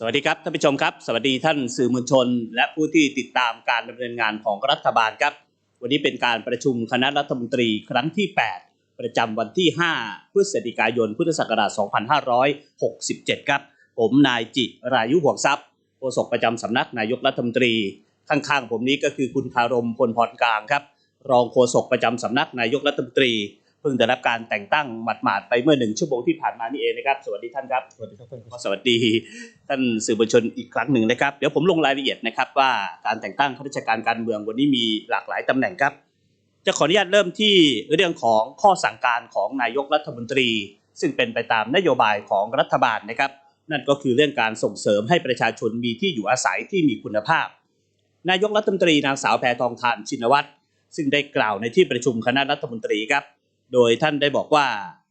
สวัสดีครับท่านผู้ชมครับ สวัสดีท่านสื่อมวลชน และผู้ที่ติดตามการดำเนินงานของรัฐบาลครับ วันนี้เป็นการประชุมคณะรัฐมนตรีครั้งที่ 8 ประจำวันที่ 5 พฤศจิกายน พุทธศักราช 2567 ครับ ผมนายจิรายุห่วงทรัพย์โฆษกประจำสำนักนายกรัฐมนตรี ข้างๆ ผมนี้ก็คือคุณคารมพลพรกลางครับ รองโฆษกประจำสำนักนายกรัฐมนตรีเพิ่งได้รับการแต่งตั้งหมาดๆไปเมื่อหนึ่งชั่วโมงที่ผ่านมานี่เองนะครับ สวัสดีท่านครับ สวัสดีครับท่านครับสวัสดี ท่านสื่อมวลชนอีกครั้งหนึ่งนะครับ เดี๋ยวผมลงรายละเอียดนะครับว่าการแต่งตั้งข้าราชการการเมืองวันนี้มีหลากหลายตำแหน่งครับ จะขออนุญาตเริ่มที่เรื่องของข้อสั่งการของนายกรัฐมนตรี ซึ่งเป็นไปตามนโยบายของรัฐบาลนะครับ นั่นก็คือเรื่องการส่งเสริมให้ประชาชนมีที่อยู่อาศัยที่มีคุณภาพ นายกรัฐมนตรีนางสาวแพทองทานชินวัตรซึ่งได้กล่าวในที่ประชุมคณะรัฐมนตรีครับ โดยท่านได้บอกว่า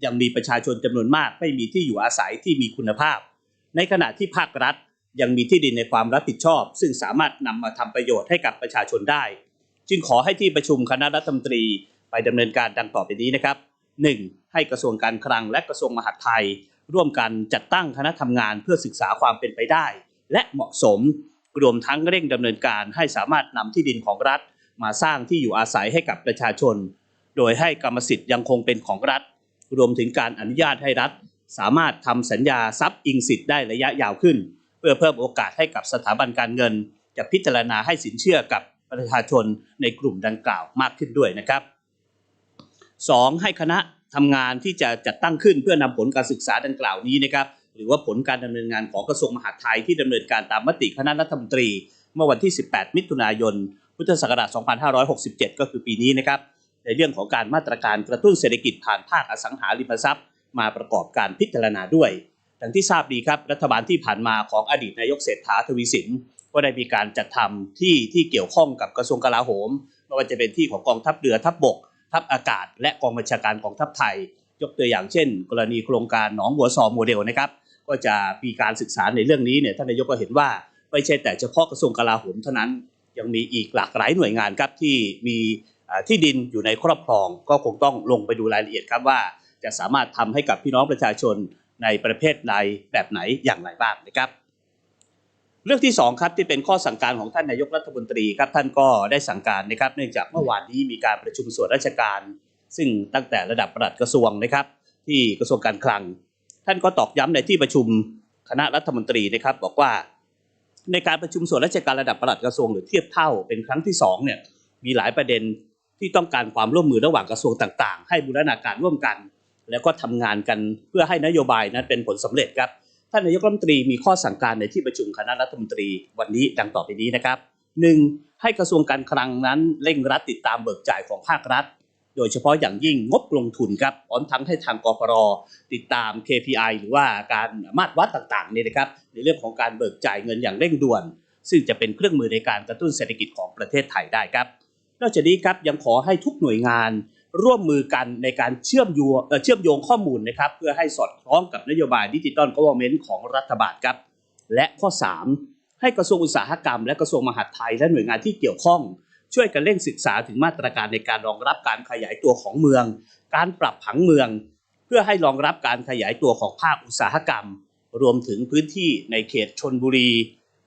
ยังมีประชาชนจำนวนมากไม่มีที่อยู่อาศัยที่มีคุณภาพ ในขณะที่ภาครัฐยังมีที่ดินในความรับผิดชอบ ซึ่งสามารถนำมาทำประโยชน์ให้กับประชาชนได้ จึงขอให้ที่ประชุมคณะรัฐมนตรีไปดำเนินการดังต่อไปนี้นะครับ 1. ให้กระทรวงการคลังและกระทรวงมหาดไทย ร่วมกันจัดตั้งคณะทำงานเพื่อศึกษาความเป็นไปได้ และเหมาะสมรวมทั้งเร่งดำเนินการให้สามารถนำที่ดินของรัฐ มาสร้างที่อยู่อาศัยให้กับประชาชน โดยให้กรรมสิทธิ์ยังคงเป็นของรัฐ รวมถึงการอนุญาตให้รัฐ สามารถทำสัญญาทรัพย์อิงสิทธิ์ได้ระยะยาวขึ้น เพื่อเพิ่มโอกาสให้กับสถาบันการเงิน จะพิจารณาให้สินเชื่อกับประชาชนในกลุ่มดังกล่าวมากขึ้นด้วยนะครับ 2. ให้คณะทำงานที่จะจัดตั้งขึ้นเพื่อนำผลการศึกษาดังกล่าวนี้นะครับหรือว่าผลการดำเนินงานของกระทรวงมหาดไทยที่ดำเนินการตามมติคณะรัฐมนตรี เมื่อวันที่ 18 มิถุนายน พุทธศักราช 2567 ก็คือปีนี้นะครับ ในเรื่องของการมาตรการกระตุ้นเศรษฐกิจผ่านภาคอสังหาริมทรัพย์ มาประกอบการพิจารณาด้วยดังที่ทราบดีครับรัฐบาลที่ผ่านมาของอดีตนายกเศรษฐาทวีสิน ก็ได้มีการจัดทำที่ที่เกี่ยวข้องกับกระทรวงกลาโหมไม่ว่าจะเป็นที่ของกองทัพเรือทัพบบก ทัพอากาศ และกองบัญชาการกองทัพไทย ยกตัวอย่างเช่น กรณีโครงการหนองบัวซอโมเดลนะครับก็จะมีการศึกษาในเรื่องนี้เนี่ยท่านนายกก็เห็นว่าไม่ใช่แต่เฉพาะกระทรวงกลาโหมเท่านั้นยังมีอีกหลากหลายหน่วยงานครับที่มีที่ดินอยู่ในครอบครอง ก็คงต้องลงไปดูรายละเอียดครับว่า จะสามารถทำให้กับพี่น้องประชาชนในประเภทใดแบบไหนอย่างไรบ้างนะครับ เรื่องที่สองครับที่เป็นข้อสั่งการของท่านนายกรัฐมนตรีครับท่านก็ได้สั่งการนะครับ เนื่องจากเมื่อวานนี้มีการประชุมส่วนราชการ ซึ่งตั้งแต่ระดับปลัดกระทรวงนะครับ ที่กระทรวงการคลัง ท่านก็ตอกย้ำในที่ประชุมคณะรัฐมนตรีนะครับ บอกว่า ในการประชุมส่วนราชการระดับปลัดกระทรวงหรือเทียบเท่าเป็นครั้งที่สองเนี่ยมีหลายประเด็นที่ต้องการความร่วมมือระหว่างกระทรวงต่าง ๆ ให้บูรณาการร่วมกัน แล้วก็ทำงานกันเพื่อให้นโยบายนั้นเป็นผลสำเร็จครับท่านนายกรัฐมนตรีมีข้อสั่งการในที่ประชุมคณะรัฐมนตรีวันนี้ดังต่อไปนี้นะครับหนึ่งให้กระทรวงการคลังนั้นเร่งรัดติดตามเบิกจ่ายของภาครัฐ โดยเฉพาะอย่างยิ่งงบลงทุนครับพร้อมทั้งให้ทางกพรติดตาม KPI หรือว่าการมาตรวัดต่างๆเนี่ยนะครับในเรื่องของการเบิกจ่ายเงินอย่างเร่งด่วน ซึ่งจะเป็นเครื่องมือในการกระตุ้นเศรษฐกิจของประเทศไทยได้ครับ นอกจากนี้ครับยังขอให้ทุกหน่วยงาน ร่วมมือกันในการเชื่อมโยงเชื่อมโยงข้อมูลนะครับ เพื่อให้สอดคล้องกับนโยบายดิจิตอลก v ว r n เมนต์ของรัฐบาลครับ และข้อ 3 ให้กระทรวงอุตสาหกรรม และกระทรวงมหาดไทยและหน่วยงานที่เกี่ยวข้อง ช่วยกันเร่งศึกษาถึงมาตรการในการรองรับการขยายตัวของเมือง การปรับผังเมือง เพื่อให้รองรับการขยายตัวของภาคอุตสาหกรรม รวมถึงพื้นที่ในเขตชนบุรี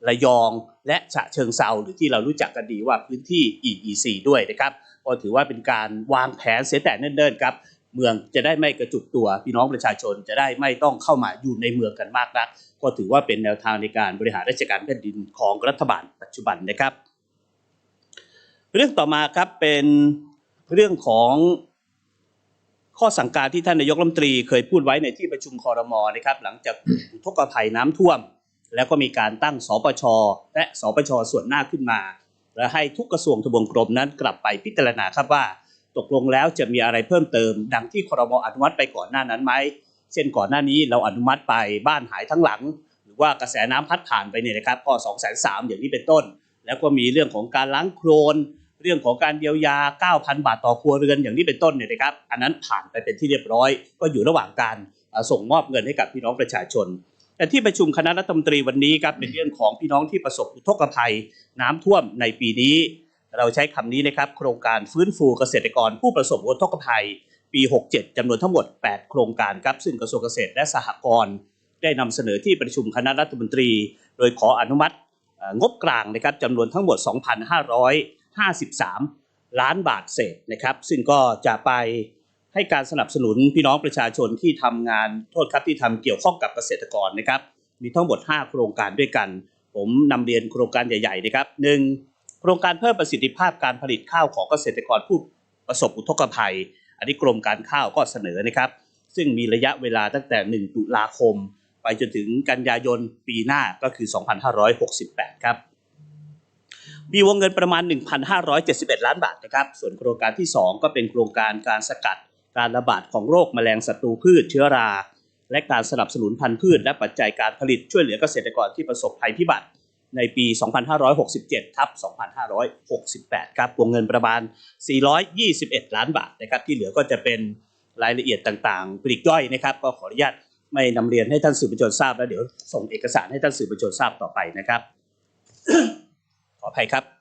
ระยอง และฉะเชิงเซาหรือที่เรารู้จักกันดีว่าพื้นที่ EEC ด้วยนะครับก็ถือว่าเป็นการวางแผนเสียแต่เนิ่นๆครับเมืองจะได้ไม่กระจุกตัวพี่น้องประชาชนจะได้ไม่ต้องเข้ามาอยู่ในเมืองกันมากนัก ก็ถือว่าเป็นแนวทางในการบริหารราชการแผ่นดินของรัฐบาลปัจจุบันนะครับ เรื่องต่อมาครับเป็นเรื่องของข้อสั่งการที่ท่านนายกรัฐมนตรีเคยพูดไว้ในที่ประชุมคอรมอนะครับหลังจากอุทกภัยน้ำท่วม แล้วก็มีการตั้งสปช และสปช ส่วนหน้าขึ้นมา และให้ทุกกระทรวงทบวงกรมนั้นกลับไปพิจารณาครับว่า ตกลงแล้วจะมีอะไรเพิ่มเติม ดังที่ครมอนุมัติไปก่อนหน้านั้นไหมเช่นก่อนหน้านี้เราอนุมัติไปบ้านหายทั้งหลัง หรือว่ากระแสน้ำพัดผ่านไปเนี่ยนะครับก็สองแสนสามอย่างนี้เป็นต้น แล้วก็มีเรื่องของการล้างโครนเรื่องของการเยียวยา 9,000 บาทต่อครัวเรือนอย่างนี้เป็นต้นเนี่ยนะครับ อันนั้นผ่านไปเป็นที่เรียบร้อย ก็อยู่ระหว่างการส่งมอบเงินให้กับพี่น้องประชาชน แต่ที่ประชุมคณะรัฐมนตรีวันนี้ครับเป็นเรื่องของพี่น้องที่ประสบอุทกภัยน้ำท่วมในปีนี้ เราใช้คำนี้นะครับโครงการฟื้นฟูเกษตรกรผู้ประสบอุทกภัย ปี 67จำนวนทั้งหมด 8 โครงการครับซึ่งกระทรวงเกษตรและสหกรณ์ได้นำเสนอที่ประชุมคณะรัฐมนตรี โดยขออนุมัติงบกลางนะครับจำนวนทั้งหมด 2,553 ล้านบาทเศษนะครับ ซึ่งก็จะไป ให้การสนับสนุนพี่น้องประชาชนที่ทำงานโทษครับที่ทำเกี่ยวข้องกับเกษตรกรนะครับ มีทั้งหมด 5 โครงการด้วยกัน ผมนำเรียนโครงการใหญ่ๆนะครับหนึ่งโครงการเพิ่มประสิทธิภาพการผลิตข้าวของเกษตรกรผู้ประสบอุทกภัย อันนี้กรมการข้าวก็เสนอนะครับ ซึ่งมีระยะเวลาตั้งแต่ 1 ตุลาคม ไปจนถึงกันยายนปีหน้าก็คือ 2568 ครับ มีวงเงินประมาณ 1,571 ล้านบาทนะครับ ส่วนโครงการที่ 2 ก็เป็นโครงการการสกัด การระบาดของโรคแมลงศัตรูพืชเชื้อรา และการสนับสนุนพันธุ์พืช และปัจจัยการผลิตช่วยเหลือเกษตรกรที่ประสบภัยพิบัติ ในปี 2567 ทับ 2568 ครับ วงเงินประมาณ 421 ล้านบาทนะครับที่เหลือก็จะเป็นรายละเอียดต่างๆปลีกย่อยนะครับ ก็ขออนุญาตไม่นำเรียนให้ท่านสื่อมวลชนทราบแล้วเดี๋ยวส่งเอกสารให้ท่านสื่อมวลชนทราบต่อไปนะครับ ขออภัยครับ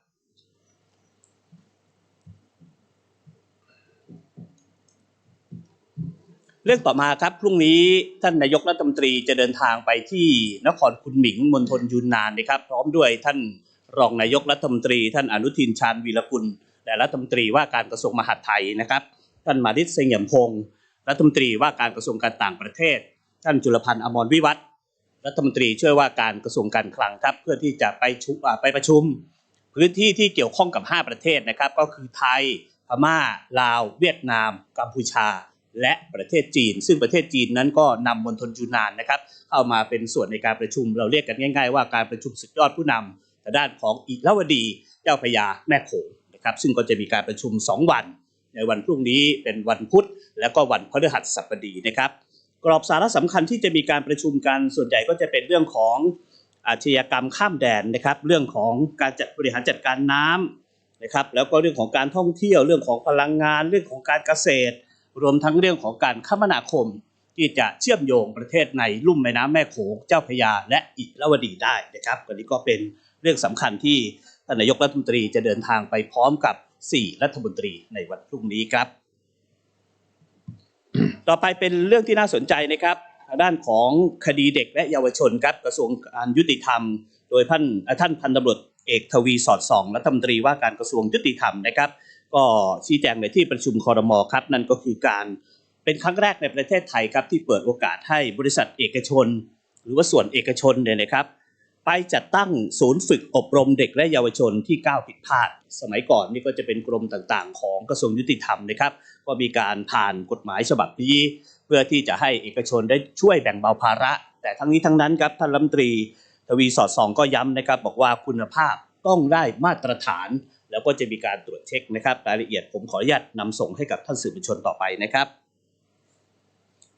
รื่องต่อมาครับพรุ่งนี้ท่านนายกรัฐมนตรีจะเดินทางไปที่นครคุนหมิงมณฑลยูนนานนะครับพร้อมด้วยท่านรองนายกรัฐมนตรี ท่านอนุทินชาญวีรกุลและรัฐมนตรีว่าการกระทรวงมหาดไทยนะครับ ท่านมาดิษเสงี่ยมพงศ์รัฐมนตรีว่าการกระทรวงการต่างประเทศ ท่านจุลพันธ์อมรวิวัฒรัฐมนตรีช่วยว่าการกระทรวงการคลังครับเพื่อที่จะไปชุอ่าไปประชุม พื้นที่ที่เกี่ยวข้องกับ 5 ประเทศนะครับ ก็คือไทย พม่า ลาว เวียดนาม กัมพูชา และประเทศจีน ซึ่งประเทศจีนนั้นก็นำมณฑลยูนนานนะครับเข้ามาเป็นส่วนในการประชุมเราเรียกกันง่าย ๆ ว่าการประชุมสุดยอดผู้นำทางด้านของอิราวดีเจ้าพยาแม่โขงนะครับซึ่งก็จะมีการประชุม 2 วัน ในวันพรุ่งนี้เป็นวันพุธ และก็วันพฤหัสบดีนะครับกรอบสาระสำคัญที่จะมีการประชุมกันส่วนใหญ่ก็จะเป็นเรื่องของอาชญากรรมข้ามแดนนะครับ เรื่องของการจัดบริหารจัดการน้ำนะครับ แล้วก็เรื่องของการท่องเที่ยวเรื่องของพลังงาน เรื่องของการเกษตร รวมทั้งเรื่องของการคมนาคมที่จะเชื่อมโยงประเทศในลุ่มแม่น้ำแม่โขงเจ้าพยาและอิราวดีได้นะครับอันนี้ก็เป็นเรื่องสำคัญที่ท่านนายกรัฐมนตรีจะเดินทางไปพร้อมกับ 4 รัฐมนตรีในวันพรุ่งนี้ครับ ต่อไปเป็นเรื่องที่น่าสนใจนะครับด้านของคดีเด็กและเยาวชนครับกระทรวงการยุติธรรม โดยท่านท่านพันตำรวจเอกทวีสอดส่องรัฐมนตรีว่าการกระทรวงยุติธรรมนะครับ ก็ชี้แจงในที่ประชุมคอรมอครับ นั่นก็คือการเป็นครั้งแรกในประเทศไทยครับที่เปิดโอกาสให้บริษัทเอกชน หรือว่าส่วนเอกชนเนี่ยนะครับ ไปจัดตั้งศูนย์ฝึกอบรมเด็กและเยาวชนที่ก้าวผิดพลาด สมัยก่อนนี่ก็จะเป็นกรมต่างๆ ของกระทรวงยุติธรรมนะครับ ก็มีการผ่านกฎหมายฉบับนี้ เพื่อที่จะให้เอกชนได้ช่วยแบ่งเบาภาระ แต่ทั้งนี้ทั้งนั้นครับท่านรัฐมนตรี ทวีสอดส่องก็ย้ำนะครับบอกว่าคุณภาพต้องได้มาตรฐาน แล้วก็จะมีการตรวจเช็คนะครับรายละเอียดผมขออนุญาตนำส่งให้กับท่านสื่อมวลชนต่อไปนะครับ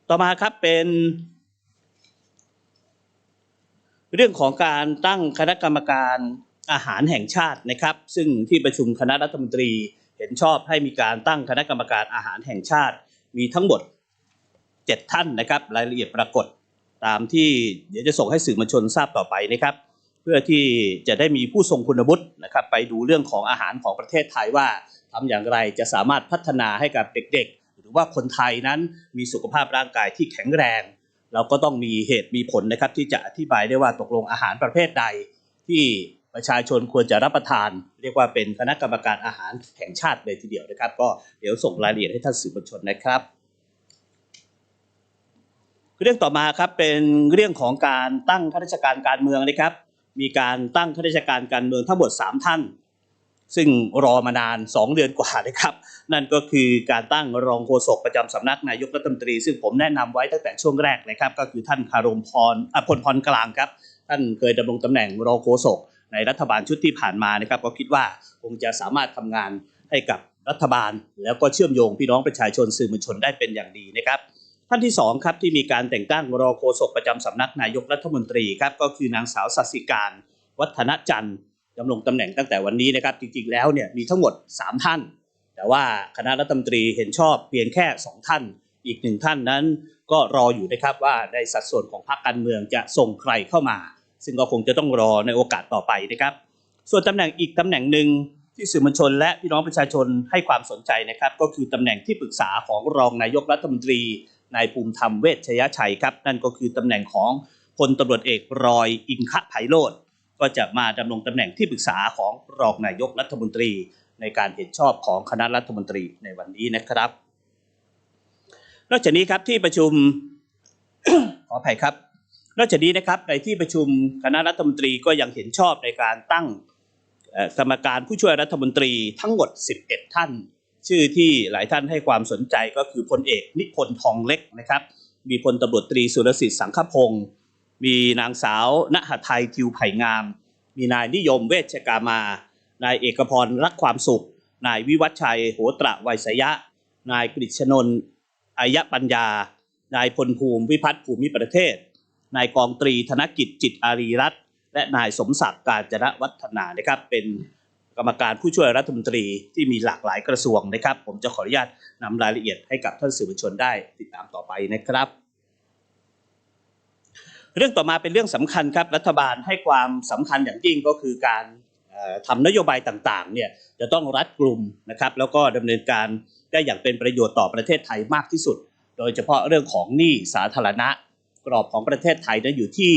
ต่อมาครับเป็น เรื่องของการตั้งคณะกรรมการอาหารแห่งชาตินะครับ ซึ่งที่ประชุมคณะรัฐมนตรีเห็นชอบให้มีการตั้งคณะกรรมการอาหารแห่งชาติ มีทั้งหมด 7 ท่านนะครับ รายละเอียดปรากฏตามที่เดี๋ยวจะส่งให้สื่อมวลชนทราบต่อไปนะครับ เพื่อที่จะได้มีผู้ทรงคุณวุฒินะครับไปดูเรื่องของอาหารของประเทศไทยว่าทำอย่างไรจะสามารถพัฒนาให้กับเด็กๆ หรือว่าคนไทยนั้นมีสุขภาพร่างกายที่แข็งแรง เราก็ต้องมีเหตุมีผลนะครับที่จะอธิบายได้ว่าตกลงอาหารประเภทใด ที่ประชาชนควรจะรับประทาน เรียกว่าเป็นคณะกรรมการอาหารแห่งชาติเลยทีเดียวนะครับ ก็เดี๋ยวส่งรายละเอียดให้ท่านสื่อมวลชนนะครับเรื่องต่อมาครับเป็นเรื่องของการตั้งข้าราชการการเมืองนะครับ มีการตั้งข้าราชการการเมืองทั้งหมด 3 ท่าน ซึ่งรอมานาน 2 เดือนกว่านะครับ นั่นก็คือการตั้งรองโฆษกประจำสำนักนายกรัฐมนตรี ซึ่งผมแนะนำไว้ตั้งแต่ช่วงแรกนะครับ ก็คือท่านคารมพรอพลพรกลางครับ ท่านเคยดำรงตำแหน่งรองโฆษกในรัฐบาลชุดที่ผ่านมานะครับ ก็คิดว่าคงจะสามารถทำงานให้กับรัฐบาล แล้วก็เชื่อมโยงพี่น้องประชาชนสื่อมวลชนได้เป็นอย่างดีนะครับ ท่านที่สองครับที่มีการแต่งตั้งรอโฆษกประจำสำนักนายกรัฐมนตรีครับก็คือนางสาวสัสิการ วัฒนจันทร์ดำรงตำแหน่งตั้งแต่วันนี้นะครับจริงๆแล้วเนี่ยมีทั้งหมด 3 ท่าน แต่ว่าคณะรัฐมนตรีเห็นชอบเพียงแค่ 2 ท่าน อีกหนึ่งท่านนั้น ก็รออยู่นะครับว่าในสัดส่วนของพรรคการเมืองจะส่งใครเข้ามา ซึ่งก็คงจะต้องรอในโอกาสต่อไปนะครับส่วนตำแหน่งอีกตำแหน่งหนึ่งที่สื่อมวลชนและพี่น้องประชาชนให้ความสนใจนะครับก็คือตำแหน่งที่ปรึกษาของรองนายกรัฐมนตรี นายภูมิธรรมเวชยชัยครับ นั่นก็คือตำแหน่งของโฆลตำรวจเอกรอยอิงคะไพโรธก็จะมาดำรงตำแหน่งที่ปรึกษาของรองนายกรัฐมนตรี ในการเห็นชอบของคณะรัฐมนตรีในวันนี้นะครับ นอกจากนี้ครับที่ประชุมขออภัยครับ นอกจากนี้นะครับในที่ประชุมคณะรัฐมนตรีก็ยังเห็นชอบในการตั้งกรรมการผู้ช่วยรัฐมนตรีทั้งหมด 11 ท่าน ชื่อที่หลายท่านให้ความสนใจก็คือพลเอกนิพนธ์ทองเล็กนะครับ มีพลตำรวจตรีสุรสิทธิ์สังคพงศ์มีนางสาวณหทัยทิวไผ่งาม มีนายนิยมเวชกามานายเอกพรรักความสุข นายวิวัฒชัยโหตระไวยสยะ นายกฤษณนท์อายปัญญา นายพลภูมิวิพัฒน์ภูมิประเทศ นายกองตรีธนกิจจิตอารีรัตน์และนายสมศักดิ์การจนะวัฒนานะครับเป็น รรมการผู้ช่วยรัฐมนตรีที่มีหลากหลายกระทรวงนะครับ ผมจะขออนุญาตนำรายละเอียดให้กับท่านสื่อมวลชนได้ติดตามต่อไปนะครับ เรื่องต่อมาเป็นเรื่องสำคัญครับรัฐบาลให้ความสำคัญอย่างยิ่งก็คือการเอ่อทำนโยบายต่างๆเนี่ยจะต้องรัดกลุ่มนะครับแล้วก็ดำเนินการได้อย่างเป็นประโยชน์ต่อประเทศไทยมากที่สุด โดยเฉพาะเรื่องของหนี้สาธารณะ กรอบของประเทศไทยนั้นอยู่ที่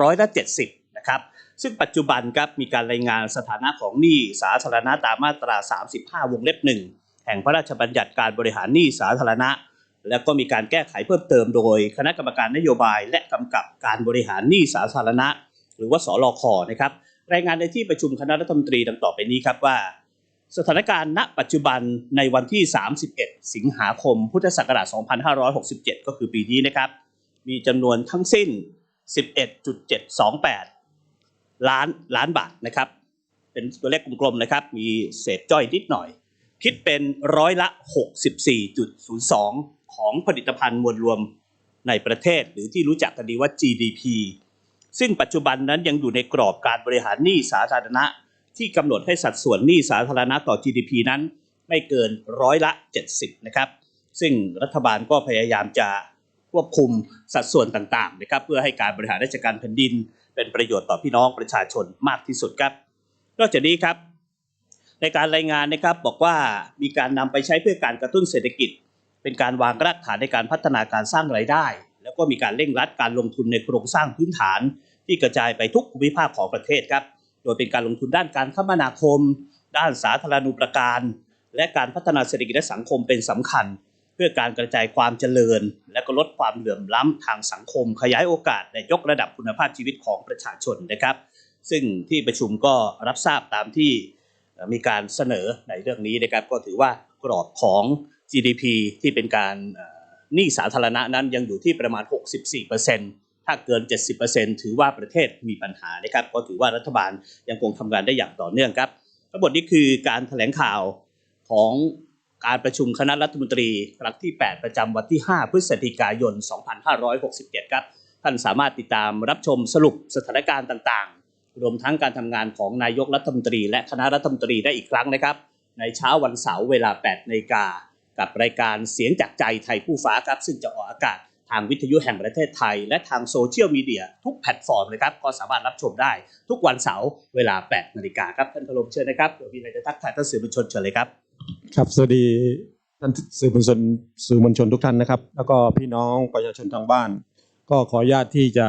ร้อยละ70นะครับ ซึ่งปัจจุบันครับมีการรายงานสถานะของหนี้สาธารณะตามมาตรา 35 วงเล็บหนึ่งแห่งพระราชบัญญัติการบริหารหนี้สาธารณะ แล้วก็มีการแก้ไขเพิ่มเติมโดย คณะกรรมการนโยบายและกำกับการบริหารหนี้สาธารณะ หรือว่าสลคนะครับ รายงานในที่ประชุมคณะรัฐมนตรีดังต่อไปนี้ครับว่า สถานการณ์ณ ปัจจุบันในวันที่ 31 สิงหาคม พุทธศักราช 2567 ก็คือปีนี้นะครับ มีจำนวนทั้งสิ้น 11.728 ล้านล้านบาทนะครับ เป็นตัวเลขกลมๆนะครับ มีเศษจ้อยนิดหน่อย คิดเป็นร้อยละ 64.02 ของผลิตภัณฑ์มวลรวมในประเทศ หรือที่รู้จักกันดีว่า GDP ซึ่งปัจจุบันนั้นยังอยู่ในกรอบการบริหารหนี้สาธารณะ ที่กำหนดให้สัดส่วนหนี้สาธารณะต่อ GDP นั้น ไม่เกินร้อยละ 70 นะครับ ซึ่งรัฐบาลก็พยายามจะควบคุมสัดส่วนต่างๆนะครับเพื่อให้การบริหารราชการแผ่นดิน เป็นประโยชน์ต่อพี่น้องประชาชนมากที่สุดครับนอกจากนี้ครับ ในการรายงานนะครับบอกว่ามีการนำไปใช้เพื่อการกระตุ้นเศรษฐกิจ เป็นการวางรากฐานในการพัฒนาการสร้างรายได้ แล้วก็มีการเร่งรัดการลงทุนในโครงสร้างพื้นฐาน ที่กระจายไปทุกภูมิภาคของประเทศครับโดยเป็นการลงทุนด้านการคมนาคม ด้านสาธารณูปการ และการพัฒนาเศรษฐกิจและสังคมเป็นสำคัญ พื่อการกระจายความเจริญ และก็ลดความเหลื่อมล้ำทางสังคม ขยายโอกาส และยกระดับคุณภาพชีวิตของประชาชนนะครับ ซึ่งที่ประชุมก็รับทราบตามที่มีการเสนอในเรื่องนี้นะครับก็ถือว่ากรอบของ GDP ที่เป็นการหนี้สาธารณะนั้นยังอยู่ที่ประมาณ 64%ถ้าเกิน 70%ถือว่าประเทศมีปัญหานะครับก็ถือว่ารัฐบาลยังคงทำงานได้อย่างต่อเนื่องครับทั้งหมดนี้คือการแถลงข่าวของ การประชุมคณะรัฐมนตรีครั้งที่ 8 ประจำวันที่ 5 พฤศจิกายน 2567 ครับท่านสามารถติดตามรับชมสรุปสถานการณ์ต่างๆ รวมทั้งการทำงานของนายกรัฐมนตรี และคณะรัฐมนตรีได้อีกครั้งนะครับ ในเช้าวันเสาร์เวลา 8นาฬิกากับรายการเสียงจากใจไทยผู้ฟ้าครับ ซึ่งจะออกอากาศทางวิทยุแห่งประเทศไทย และทางโซเชียลมีเดียทุกแพลตฟอร์มเลยครับ ก็สามารถรับชมได้ทุกวันเสาร์เวลา 8นาฬิกาครับท่านพลมเชิญนะครับเดี๋ยวมีอะไรจะทักทายท่านสื่อมวลชนเชิญเลยครับ ครับสวัสดีท่านสื่อมวลชนสื่อมวลชนทุกท่านนะครับ แล้วก็พี่น้องประชาชนทางบ้าน ก็ขออนุญาตที่จะ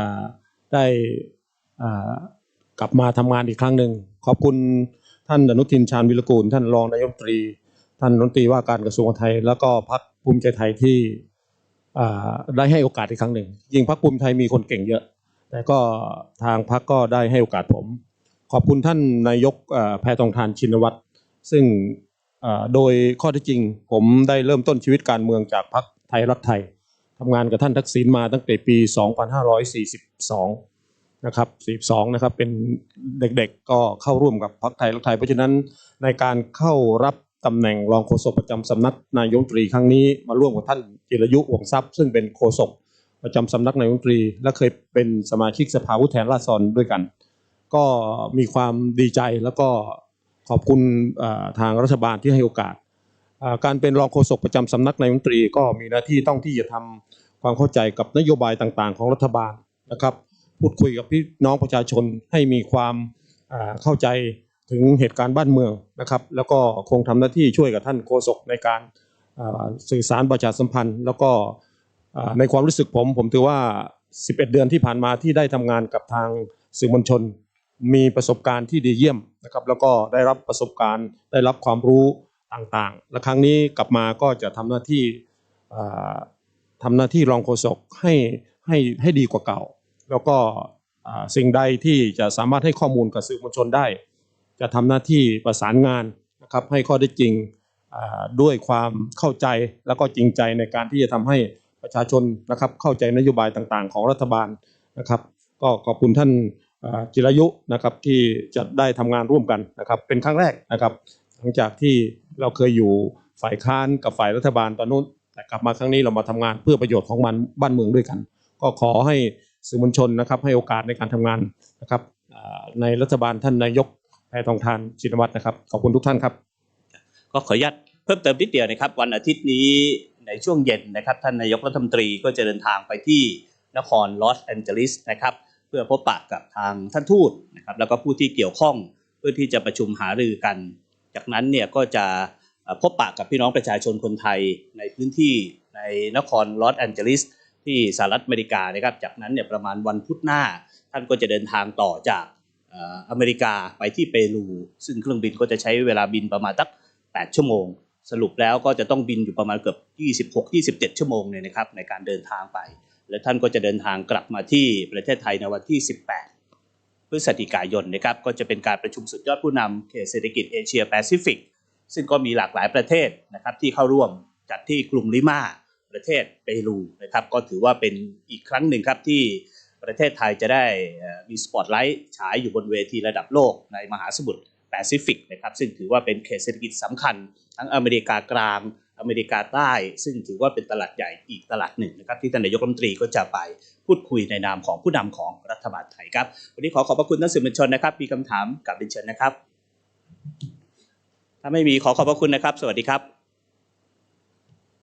ได้อ่ากลับมาทำงานอีกครั้งหนึ่งขอบคุณท่านอนุทินชาญวิรกูล ท่านรองนายกตรี ท่านรัฐมนตรีว่าการกระทรวงไทย แล้วก็พรรคภูมิใจไทยที่อ่าได้ให้โอกาสอีกครั้งหนึ่งยิ่งพรรคภูมิใจมีคนเก่งเยอะ แต่ก็ทางพรรคก็ได้ให้โอกาสผม ขอบคุณท่านนายกอ่อแพทองทานชินวัตรซึ่ง โดยข้อที่จริง ผมได้เริ่มต้นชีวิตการเมืองจากพรรคไทยรักไทยทำงานกับท่านทักษิณมาตั้งแต่ปี 2542 นะครับ 42 นะครับ เป็นเด็กๆก็เข้าร่วมกับพรรคไทยรักไทย เพราะฉะนั้นในการเข้ารับตำแหน่งรองโฆษกประจำสำนักนายกรัฐมนตรีครั้งนี้มาร่วมกับท่านจิรยุห่วงทรัพย์ ซึ่งเป็นโฆษกประจำสำนักนายกรัฐมนตรี และเคยเป็นสมาชิกสภาผู้แทนราษฎรด้วยกัน ก็มีความดีใจแล้วก็ ขอบคุณทางรัฐบาลที่ให้โอกาส การเป็นรองโฆษกประจำสำนักนายมนตรีก็มีหน้าที่ต้องที่จะทำความเข้าใจกับนโยบายต่างๆ ของรัฐบาลนะครับ พูดคุยกับพี่น้องประชาชนให้มีความเข้าใจถึงเหตุการณ์บ้านเมืองนะครับ แล้วก็คงทำหน้าที่ช่วยกับท่านโฆษกในการสื่อสารประชาสัมพันธ์ แล้วก็ในความรู้สึกผม ผมถือว่า 11 เดือนที่ผ่านมาที่ได้ทำงานกับทางสื่อมวลชน มีประสบการณ์ที่ดีเยี่ยมนะครับแล้วก็ได้รับประสบการณ์ได้รับความรู้ต่างๆ และครั้งนี้กลับมาก็จะทำหน้าที่อ่าทำหน้าที่รองโฆษกให้ให้ให้ดีกว่าเก่า แล้วก็สิ่งใดที่จะสามารถให้ข้อมูลกับสื่อมวลชนได้ จะทำหน้าที่ประสานงานนะครับให้ข้อได้จริงด้วยความเข้าใจแล้วก็จริงใจในการที่จะทำให้ประชาชนนะครับเข้าใจนโยบายต่างๆ ของรัฐบาลนะครับ ก็ขอบคุณท่าน จิรายุนะครับที่จะได้ทำงานร่วมกันนะครับเป็นครั้งแรกนะครับหลังจากที่เราเคยอยู่ฝ่ายค้านกับฝ่ายรัฐบาลตอนนู้นแต่กลับมาครั้งนี้เรามาทำงานเพื่อประโยชน์ของมันบ้านเมืองด้วยกัน ก็ขอให้สื่อมวลชนนะครับให้โอกาสในการทำงานนะครับในรัฐบาลท่านนายกแพทองทานชินวัตรนะครับขอบคุณทุกท่านครับ ก็ขออนุญาตเพิ่มเติมนิดเดียวนะครับ วันอาทิตย์นี้ในช่วงเย็นนะครับท่านนายกรัฐมนตรีก็จะเดินทางไปที่นครลอสแอนเจลิสนะครับ พื่อพบปะกับทางท่านทูตนะครับแล้วก็ผู้ที่เกี่ยวข้องเพื่อที่จะประชุมหารือกัน จากนั้นเนี่ยก็จะพบปะกับพี่น้องประชาชนคนไทยในพื้นที่ในนครลอสแอนเจลิสที่สหรัฐอเมริกานะครับ จากนั้นเนี่ยประมาณวันพุธหน้า ท่านก็จะเดินทางต่อจากเอ่ออเมริกาไปที่เปรู ซึ่งเครื่องบินก็จะใช้เวลาบินประมาณสัก 8 ชั่วโมง สรุปแล้วก็จะต้องบินอยู่ประมาณเกือบ 26-27 ชั่วโมงเนี่ยนะครับในการเดินทางไป และท่านก็จะเดินทางกลับมาที่ประเทศไทยในวันที่ 18 พฤศจิกายนนะครับก็จะเป็นการประชุมสุดยอดผู้นำเขตเศรษฐกิจเอเชียแปซิฟิกซึ่งก็มีหลากหลายประเทศนะครับที่เข้าร่วมจัดที่กรุงลิมาประเทศเปรูนะครับก็ถือว่าเป็นอีกครั้งหนึ่งครับที่ประเทศไทยจะได้มีสปอตไลท์ฉายอยู่บนเวทีระดับโลกในมหาสมุทรแปซิฟิกนะครับซึ่งถือว่าเป็นเขตเศรษฐกิจสำคัญทั้งอเมริกากลาง อเมริกาใต้ ซึ่งถือว่าเป็นตลาดใหญ่อีกตลาดหนึ่งนะครับที่ท่านนายกรัฐมนตรีก็จะไปพูดคุยในนามของผู้นำของรัฐบาลไทยครับ วันนี้ขอขอบพระคุณท่านสื่อมวลชนนะครับ มีคำถามกับเรียนเชิญนะครับ ถ้าไม่มีขอขอบพระคุณนะครับ สวัสดีครับ